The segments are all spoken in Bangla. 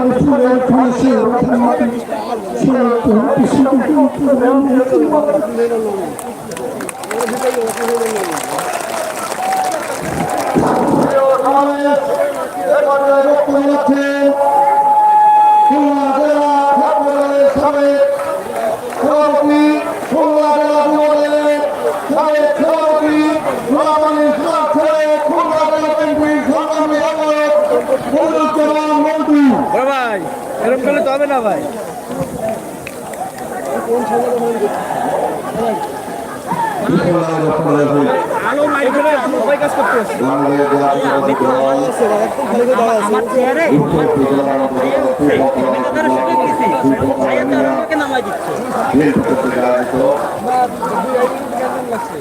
মন্ত্রী বড় ভাই এরকম করলে তো হবে না ভাই।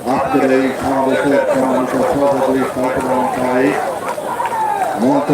আজকের এই সমাবেশের সভাপতি মন্ত্র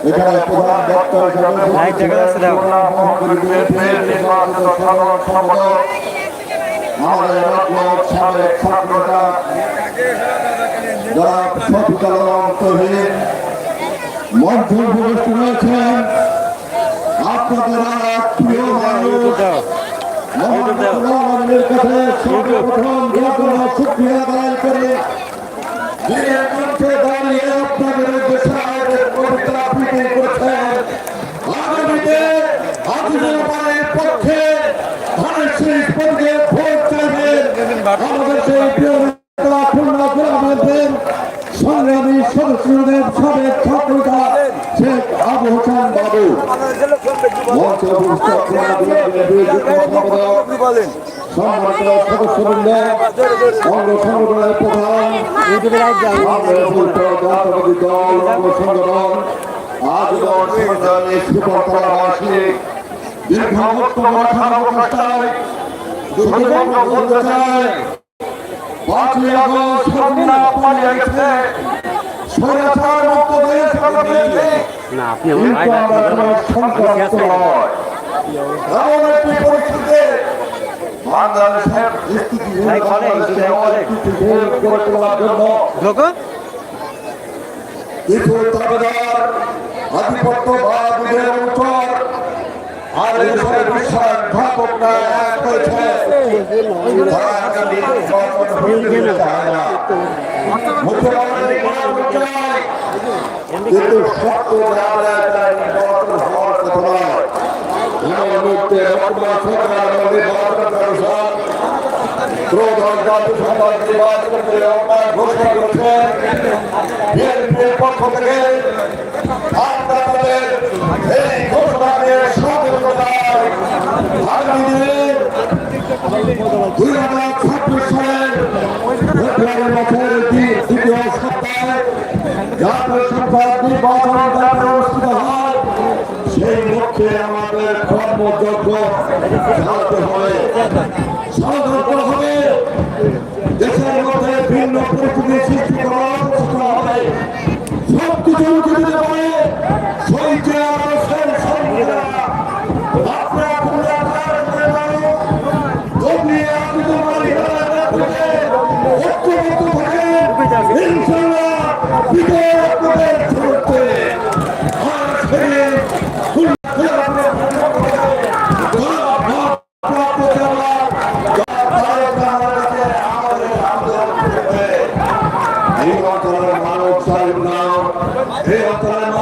এখানে প্রধান বক্তা যারা সচিতালয় তহিদ মঞ্চ উপস্থিত রয়েছেন আপনাদের প্রিয় মানুষ কাছে সর্বপ্রথম করে দাঁড়িয়ে আদিবাসীর পক্ষে ধানের শীষ পর্বে ভোট চাইবেন আমাদের সেই প্রিয় নেতা খুলনা গ্রামের সংগ্রামী সদস্যদের সাবেক ছাত্রতা শেখ আবু হোসেন বাবু। মঞ্চ সম্মানিত সদস্যবৃন্দ, অঙ্গ সংগঠনের প্রধান দল অঙ্গ সংগঠন সংগ্রামী শ্রীপন্তলাবাসী দীর্ঘ বক্তব্য রাখার অবস্থায় দুর্গন্ধ বলতে চাই পাঁচই আগস্ট সরকার পালিয়ে গেছে স্বৈরাচার মুক্ত দেশ গড়ে না আপনি কিন্তু আমরা কোনো সংক্রান্ত নয়। এমন একটি পরিস্থিতিতে বাংলাদেশের স্থিতি ভাই, বলেন, যদি বলেন। গড়ে তোলার জন্য ঢোকো কিছু দাবিদার আধিপত্যবাদীদের উপর আর এই সব বিশ্বাসঘাতকরা এক হয়েছে তারা আগামী নির্বাচন হতে চায় না মুসলমানদের কিন্তু সত্য যারা এটা নির্বাচন হওয়ার কথা নয় এই মুহূর্তে বর্তমান সরকার নির্বাচন কমিশন ত্রয়োদশ জাতীয় সংসদ নির্বাচনের আহ্বান ঘোষণা করেছেন বিএনপির পক্ষ থেকে আমরা তাদের এই ঘোষণা নিয়ে সেই লক্ষ্যে আমাদের কর্মযজ্ঞ চালাতে হবে সংকল্প হবে দেশের মধ্যে ভিন্ন পরিস্থিতি সৃষ্টি করা আবশ্যক হবে। সব কিছু উঠে দিতে পারে।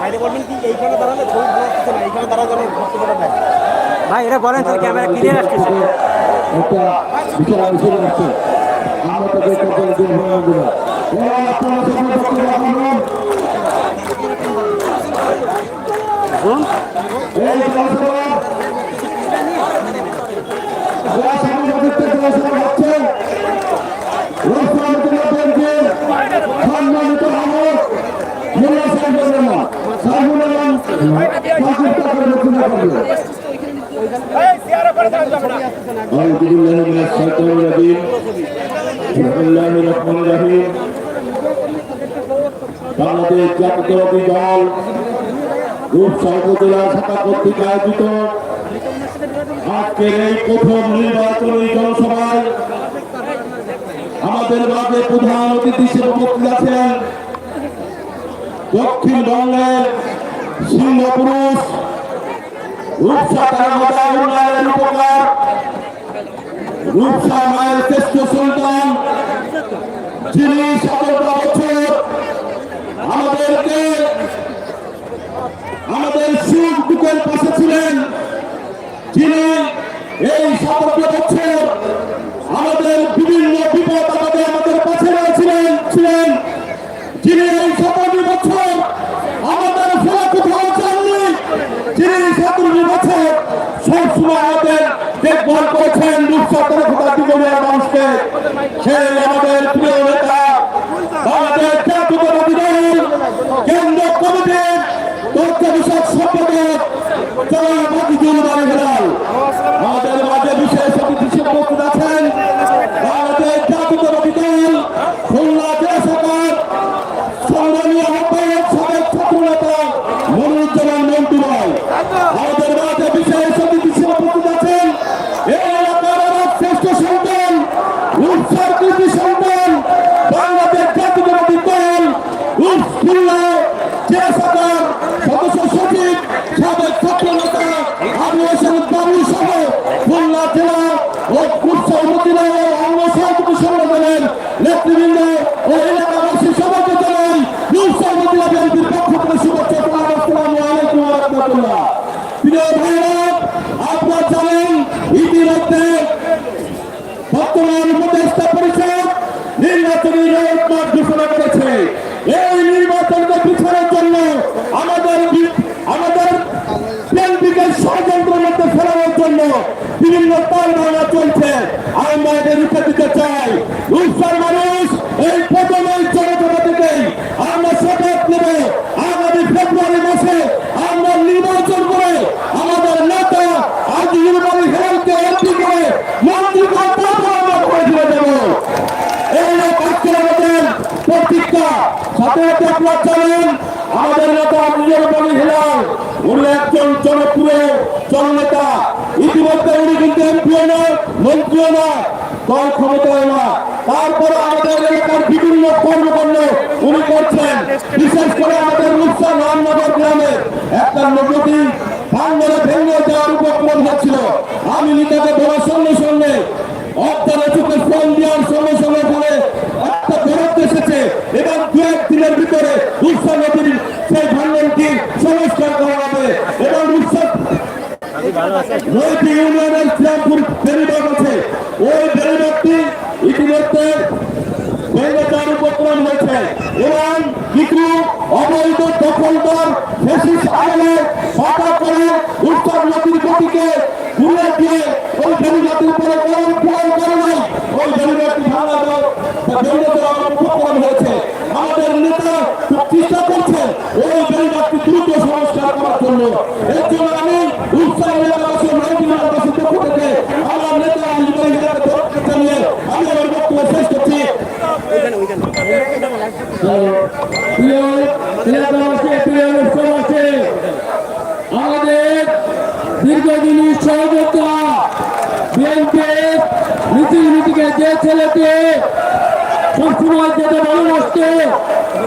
বাইরে বলবেন কি এইখানে দাঁড়ালে ছবি ভালো আসছে না এইখানে দাঁড়া যেন বক্তব্যটা দেয়। ভাই এটা বলেন তো ক্যামেরা ক্লিয়ার আসতেছে একটা বিচার মিছিল আসছে আমরা দিন এই জনসভা জনসভা বাংলাদেশ দল রূপসা উপজেলা শাখা কর্তৃক আয়োজিত। আজকের এই প্রথম নির্বাচনী জনসভায় আমাদের মাঝে প্রধান অতিথি হিসেবে উপস্থিত আছেন দক্ষিণবঙ্গের সিংহপুরুষ রূপসা তারামদা উন্নয়নের উপকার রূপসা মায়ের শ্রেষ্ঠ সন্তান যিনি সতেরোটা করেছেন দুঃসত্তর কোথা জীবনের মানুষকে সেই আমাদের প্রিয় নেতা আমাদের জাতীয়তাবাদী দল কেন্দ্র কমিটির তথ্য বিষয়ক সম্পাদক জনাব মতিজুল বাড়ি হেলাল আমাদের মাঝে বিশেষ অতিথি হিসেবে উপস্থিত আছেন আমাদের জাতীয়তাবাদী দল খুলনা জেলা সরকার সংগ্রামী আহ্বায়ক সাবেক ছাত্র নেতা মনিরুজ্জামান মন্টু ভাই আমাদের মাঝে বিশেষ অতিথি হিসেবে উপস্থিত আছেন এই এলাকার আমার শ্রেষ্ঠ সন্তান উৎসার কৃতি সন্তান বাংলাদেশ জাতীয়তাবাদী দল উৎস খুলনা জেলা সরকার সদস্য সচিব সাবেক ছাত্র নেতা আবু হোসেন বাবু সহ খুলনা জেলা ও উৎসব মতিরা ও অঙ্গ সহযোগী সংগঠনের নেতৃবৃন্দ ও এলাকাবাসী সবাইকে জানাই উৎসব মতিরা বিএনপির পক্ষ থেকে শুভেচ্ছা সালাম আসসালামু আলাইকুম ওয়া রাহমাতুল্লাহ প্রিয় ভাইরা আপনারা জানেন ইতিমধ্যে বর্তমান উপদেষ্টা পরিষদ নির্বাচনী রোডম্যাপ ঘোষণা করেছে এই নির্বাচনকে পিছানোর জন্য আমাদের বি- আমাদের বিএনপিকে ষড়যন্ত্রের মধ্যে ফেরানোর জন্য বিভিন্ন তাল চলছে। আমরা এদের রুখে দিতে চাই। রূপসার মানুষ এই প্রথম এই জনসভা থেকেই আমরা শপথ নেব। আগামী ফেব্রুয়ারি মাসে আমরা নির্বাচন করে আমাদের নেতা আজিজুল বাড়ি হেলকে এমপি করে মন্ত্রী করে দিয়ে দেবো। এই কাজকে আমাদের প্রতিজ্ঞা সাথে সাথে আপনারা জানেন, আমাদের নেতা বাড়ি হেলাল, উনি একজন জনপ্রিয় জননেতা। ইতিমধ্যে উনি কিন্তু এমপিও নয় মন্ত্রীও নয় দল ক্ষমতায় না। তারপরে আমাদের এলাকার বিভিন্ন কর্মকাণ্ড উনি করছেন। বিশেষ করে আমাদের মুসা রামনগর গ্রামে একটা নদী ভাঙ্গলে ভেঙে যাওয়ার উপক্রম হচ্ছিল আমি নেতাকে বলার সঙ্গে সঙ্গে অর্থাৎ চোখে ফোন দেওয়ার সঙ্গে সঙ্গে পরে একটা বরফ এসেছে এবং দু এক দিনের ভিতরে রূপসা নদীর সেই ভাঙ্গনটি সংস্কার করা হবে এবং রূপসা নদী ইউনিয়নের শ্রীরামপুর বেরিবাগ আছে ওই বেরিবাগটি ইতিমধ্যে ভেঙে উপক্রম হয়েছে এবং কিছু অবৈধ দখলদার ফেসিস আমলে ফাঁকা করে উত্তর নদীর গতিকে ঘুরে দিয়ে ওই বেরিবাগটির উপরে কোনো প্রয়োগ করে নাই ওই বেরিবাগটি ভাঙা দেওয়া ভেঙে দেওয়ার উপক্রম হয়েছে আমাদের নেতা চেষ্টা করছে ওই বেরিবাগটি দ্রুত সংস্কার করার জন্য। এর জন্য আমি আমাদের দীর্ঘদিনী সহযোগিতা বিএনপির নীতি নীতিকে যে ছেলেটি সবসময় যেতে ভালোবাসতে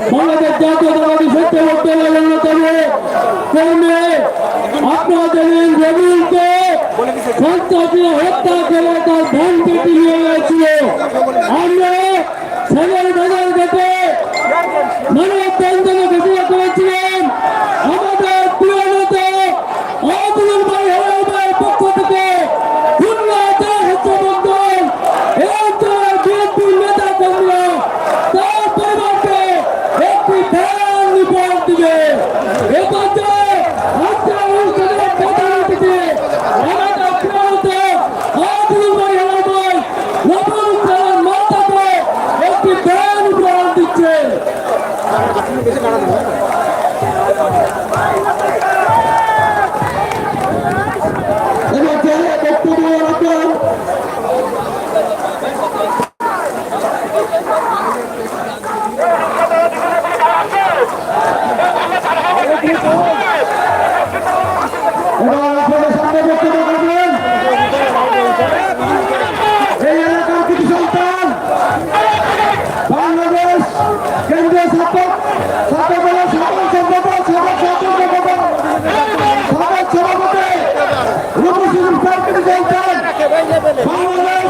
বাংলাদেশ জাতীয়তাবাদী সত্য করতে অন্যতম কর্মে আপনারা জানেন রবিউলকে সন্ত্রাসীরা হত্যা করে তার ধান পেটি নিয়ে গেছিল আমরা সদর বাজার থেকে মানব বন্ধনে ঘোষণা que baile Venezuela.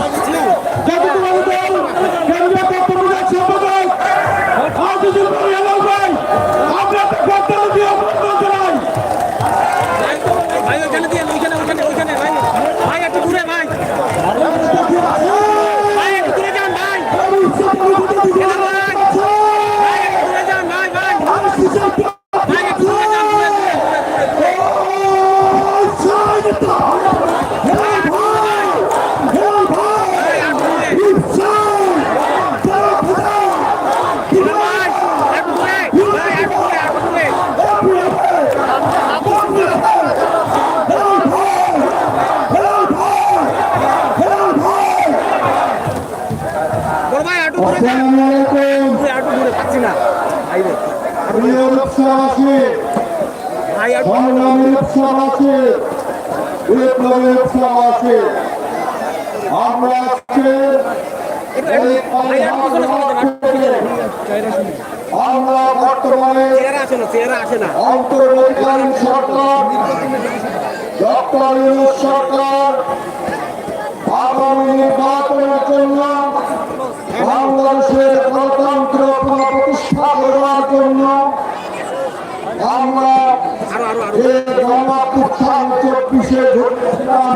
আমরা আজকে বর্তমানে অন্তর্বর্তীকালীন ডক্টর সরকার আগামী নির্বাচনের জন্য বাংলাদেশের গণতন্ত্র পুনঃপ্রতিষ্ঠা করবার জন্য আমরা আরও আরও আরও যে গণপুত্থান চব্বিশে ঘটেছিলাম